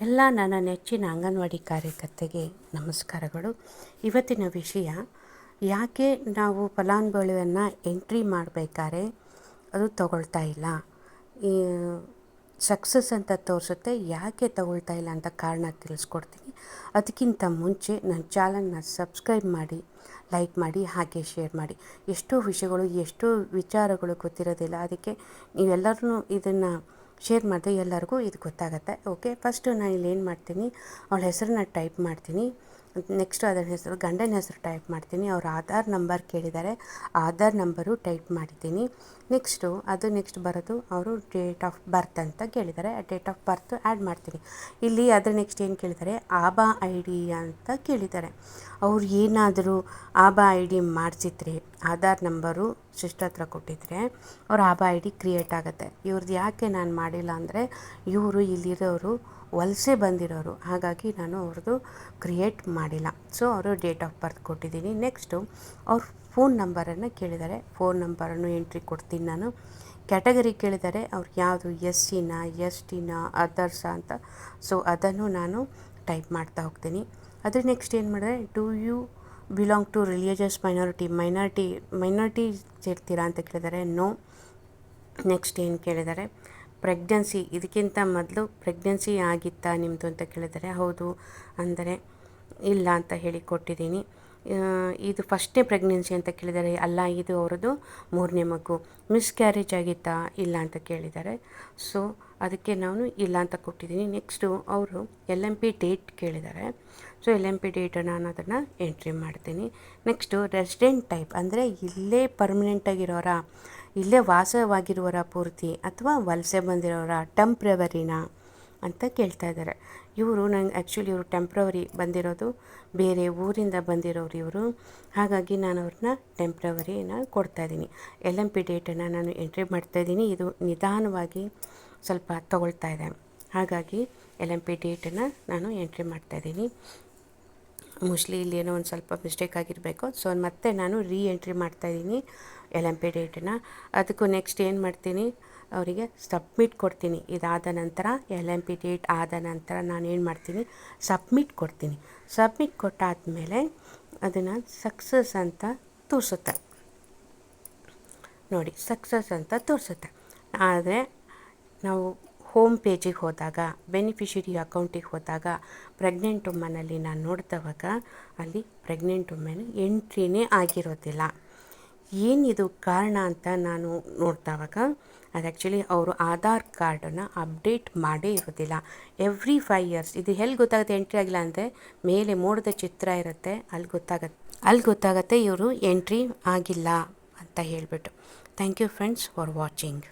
ಎಲ್ಲ ನನ್ನ ನೆಚ್ಚಿನ ಅಂಗನವಾಡಿ ಕಾರ್ಯಕರ್ತೆಗೆ ನಮಸ್ಕಾರಗಳು. ಇವತ್ತಿನ ವಿಷಯ, ಯಾಕೆ ನಾವು ಫಲಾನುಭವಿಯನ್ನು ಎಂಟ್ರಿ ಮಾಡಬೇಕಾದ್ರೆ ಅದು ತಗೊಳ್ತಾ ಇಲ್ಲ? ಸಕ್ಸಸ್ ಅಂತ ತೋರಿಸುತ್ತೆ, ಯಾಕೆ ತಗೊಳ್ತಾ ಇಲ್ಲ ಅಂತ ಕಾರಣ ತಿಳಿಸ್ಕೊಡ್ತೀನಿ. ಅದಕ್ಕಿಂತ ಮುಂಚೆ ನನ್ನ ಚಾನಲ್ನ ಸಬ್ಸ್ಕ್ರೈಬ್ ಮಾಡಿ, ಲೈಕ್ ಮಾಡಿ, ಹಾಗೆ ಶೇರ್ ಮಾಡಿ. ಎಷ್ಟೋ ವಿಷಯಗಳು, ಎಷ್ಟೋ ವಿಚಾರಗಳು ಗೊತ್ತಿರೋದಿಲ್ಲ. ಅದಕ್ಕೆ ನೀವೆಲ್ಲರೂ ಇದನ್ನು ಶೇರ್ ಮಾಡಿದೆ ಎಲ್ಲರಿಗೂ ಇದು ಗೊತ್ತಾಗುತ್ತೆ. ಓಕೆ ಫಸ್ಟು ನಾನು ಇಲ್ಲಿ ಏನು ಮಾಡ್ತೀನಿ? ಅವಳ ಹೆಸರನ್ನ ಟೈಪ್ ಮಾಡ್ತೀನಿ. ನೆಕ್ಸ್ಟು ಅದರ ಹೆಸರು, ಗಂಡನ ಹೆಸರು ಟೈಪ್ ಮಾಡ್ತೀನಿ. ಅವ್ರ ಆಧಾರ್ ನಂಬರ್ ಕೇಳಿದ್ದಾರೆ. ಆಧಾರ್ ನಂಬರು ಟೈಪ್ ಮಾಡಿದ್ದೀನಿ. ನೆಕ್ಸ್ಟು ಅದು ನೆಕ್ಸ್ಟ್ ಬರೋದು, ಅವರು ಡೇಟ್ ಆಫ್ ಬರ್ತ್ ಅಂತ ಕೇಳಿದ್ದಾರೆ. ಡೇಟ್ ಆಫ್ ಬರ್ತ್ ಆ್ಯಡ್ ಮಾಡ್ತೀನಿ. ಇಲ್ಲಿ ಅದ್ರ ನೆಕ್ಸ್ಟ್ ಏನು ಕೇಳಿದ್ದಾರೆ? ಆಬಾ ಐ ಡಿ ಅಂತ ಕೇಳಿದ್ದಾರೆ. ಅವ್ರು ಏನಾದರೂ ಆಬಾ ಐ ಡಿ ಮಾಡಿಸಿದ್ರೆ, ಆಧಾರ್ ನಂಬರು ಸಿಸ್ಟರ್ ಹತ್ರ ಕೊಟ್ಟಿದ್ರೆ, ಅವ್ರ ಆಬಾ ಐ ಡಿ ಕ್ರಿಯೇಟ್ ಆಗುತ್ತೆ. ಇವ್ರದ್ದು ಯಾಕೆ ನಾನು ಮಾಡಿಲ್ಲ ಅಂದರೆ, ಇವರು ಇಲ್ಲಿರೋರು, ವಲಸೆ ಬಂದಿರೋರು. ಹಾಗಾಗಿ ನಾನು ಅವ್ರದ್ದು ಕ್ರಿಯೇಟ್ ಮಾಡಿಲ್ಲ. ಸೊ ಅವರು ಡೇಟ್ ಆಫ್ ಬರ್ತ್ ಕೊಟ್ಟಿದ್ದೀನಿ. ನೆಕ್ಸ್ಟು ಅವ್ರ ಫೋನ್ ನಂಬರನ್ನು ಕೇಳಿದ್ದಾರೆ. ಫೋನ್ ನಂಬರನ್ನು ಎಂಟ್ರಿ ಕೊಡ್ತೀನಿ ನಾನು. ಕ್ಯಾಟಗರಿ ಕೇಳಿದ್ದಾರೆ. ಅವ್ರು ಯಾವುದು ಎಸ್ ಸಿನ ಎಸ್ ಟಿನ ಅದರ್ಸ ಅಂತ. ಸೊ ಅದನ್ನು ನಾನು ಟೈಪ್ ಮಾಡ್ತಾ ಹೋಗ್ತೀನಿ. ಅದ್ರ ನೆಕ್ಸ್ಟ್ ಏನು ಮಾಡಿದ್ರೆ do you belong to religious minority minority minority ಸೇರ್ತೀರಾ ಅಂತ ಕೇಳಿದ್ದಾರೆ. ನೋ ನೆಕ್ಸ್ಟ್ ಏನು ಕೇಳಿದ್ದಾರೆ? ಪ್ರೆಗ್ನೆನ್ಸಿ ಇದಕ್ಕಿಂತ ಮೊದಲು ಪ್ರೆಗ್ನೆನ್ಸಿ ಆಗಿತ್ತಾ ನಿಮ್ಮದು ಅಂತ ಕೇಳಿದ್ದಾರೆ. ಹೌದು. ಅಂದರೆ ಇಲ್ಲ ಅಂತ ಹೇಳಿ ಕೊಟ್ಟಿದ್ದೀನಿ. ಇದು ಫಸ್ಟ್ನೇ ಪ್ರೆಗ್ನೆನ್ಸಿ ಅಂತ ಕೇಳಿದ್ದಾರೆ ಅಲ್ಲ, ಇದು ಅವರದ್ದು ಮೂರನೇ ಮಗು. ಮಿಸ್ಕ್ಯಾರೇಜ್ ಆಗಿತ್ತಾ ಇಲ್ಲ ಅಂತ ಕೇಳಿದ್ದಾರೆ. ಸೊ ಅದಕ್ಕೆ ನಾನು ಇಲ್ಲ ಅಂತ ಕೊಟ್ಟಿದ್ದೀನಿ. ನೆಕ್ಸ್ಟು ಅವರು ಎಲ್ ಎಂ ಪಿ ಡೇಟ್ ಕೇಳಿದ್ದಾರೆ. So L M P date ನಾನು ಅದನ್ನು ಎಂಟ್ರಿ ಮಾಡ್ತೀನಿ. ನೆಕ್ಸ್ಟು ರೆಸಿಡೆಂಟ್ ಟೈಪ್ ಅಂದರೆ ಇಲ್ಲೇ ಪರ್ಮನೆಂಟಾಗಿರೋರ ಇಲ್ಲೇ ವಾಸವಾಗಿರುವರ ಪೂರ್ತಿ ಅಥವಾ ವಲಸೆ ಬಂದಿರೋರ ಟೆಂಪ್ರವರಿನ ಅಂತ ಕೇಳ್ತಾ ಇದ್ದಾರೆ. ಇವರು ನಂಗೆ ಆ್ಯಕ್ಚುಲಿ ಇವರು ಟೆಂಪ್ರವರಿ ಬಂದಿರೋದು, ಬೇರೆ ಊರಿಂದ ಬಂದಿರೋರು ಇವರು. ಹಾಗಾಗಿ ನಾನು ಅವ್ರನ್ನ ಟೆಂಪ್ರವರಿನ ಕೊಡ್ತಾಯಿದ್ದೀನಿ ಎಲ್ ಎಂ ಪಿ ಡೇಟನ್ನು ನಾನು ಎಂಟ್ರಿ ಮಾಡ್ತಾಯಿದ್ದೀನಿ ಇದು ನಿಧಾನವಾಗಿ ಸ್ವಲ್ಪ ತಗೊಳ್ತಾ ಇದೆ. ಹಾಗಾಗಿ ಎಲ್ ಎಂ ಪಿ ಡೇಟನ್ನು ನಾನು ಎಂಟ್ರಿ ಮಾಡ್ತಾಯಿದ್ದೀನಿ ಮೋಸ್ಟ್ಲಿ ಇಲ್ಲಿ ಏನೋ ಒಂದು ಸ್ವಲ್ಪ ಮಿಸ್ಟೇಕ್ ಆಗಿರಬೇಕು. ಸೊ ಮತ್ತೆ ನಾನು ರೀ ಎಂಟ್ರಿ ಮಾಡ್ತಾಯಿದ್ದೀನಿ ಎಲ್ ಎಂ ಪಿ ಡೇಟನ್ನು ಅದಕ್ಕೂ ನೆಕ್ಸ್ಟ್ ಏನು ಮಾಡ್ತೀನಿ? ಅವರಿಗೆ ಸಬ್ಮಿಟ್ ಕೊಡ್ತೀನಿ. ಇದಾದ ನಂತರ ಎಲ್ ಎಂ ಪಿ ಡೇಟ್ ಆದ ನಂತರ ನಾನು ಏನು ಮಾಡ್ತೀನಿ? ಸಬ್ಮಿಟ್ ಕೊಡ್ತೀನಿ. ಸಬ್ಮಿಟ್ ಕೊಟ್ಟಾದಮೇಲೆ ಅದನ್ನು ಸಕ್ಸಸ್ ಅಂತ ತೋರಿಸುತ್ತೆ. ನೋಡಿ ಸಕ್ಸಸ್ ಅಂತ ತೋರಿಸುತ್ತೆ. ಆದರೆ ನಾವು ಹೋಮ್ ಪೇಜಿಗೆ ಹೋದಾಗ ಬೆನಿಫಿಷರಿ ಅಕೌಂಟಿಗೆ ಹೋದಾಗ ಪ್ರೆಗ್ನೆಂಟ್ ವುಮನಲ್ಲಿ ನಾನು ನೋಡಿದವಾಗ ಅಲ್ಲಿ ಪ್ರೆಗ್ನೆಂಟ್ ವುಮೆನ್ ಎಂಟ್ರಿನೇ ಆಗಿರೋದಿಲ್ಲ. ಏನಿದು ಕಾರಣ ಅಂತ ನಾನು ನೋಡ್ತಾವಾಗ ಅದು ಆ್ಯಕ್ಚುಲಿ ಅವರು ಆಧಾರ್ ಕಾರ್ಡನ್ನು ಅಪ್ಡೇಟ್ ಮಾಡೇ ಇರೋದಿಲ್ಲ. ಎವ್ರಿ ಫೈವ್ ಇಯರ್ಸ್ ಇದು ಎಲ್ಲಿ ಗೊತ್ತಾಗುತ್ತೆ ಎಂಟ್ರಿ ಆಗಿಲ್ಲ ಅಂದರೆ ಮೇಲೆ ಮೋಡದ ಚಿತ್ರ ಇರುತ್ತೆ, ಅಲ್ಲಿ ಗೊತ್ತಾಗತ್ತೆ. ಅಲ್ಲಿ ಗೊತ್ತಾಗತ್ತೆ ಇವರು ಎಂಟ್ರಿ ಆಗಿಲ್ಲ ಅಂತ ಹೇಳಿಬಿಟ್ಟು. Thank you friends for watching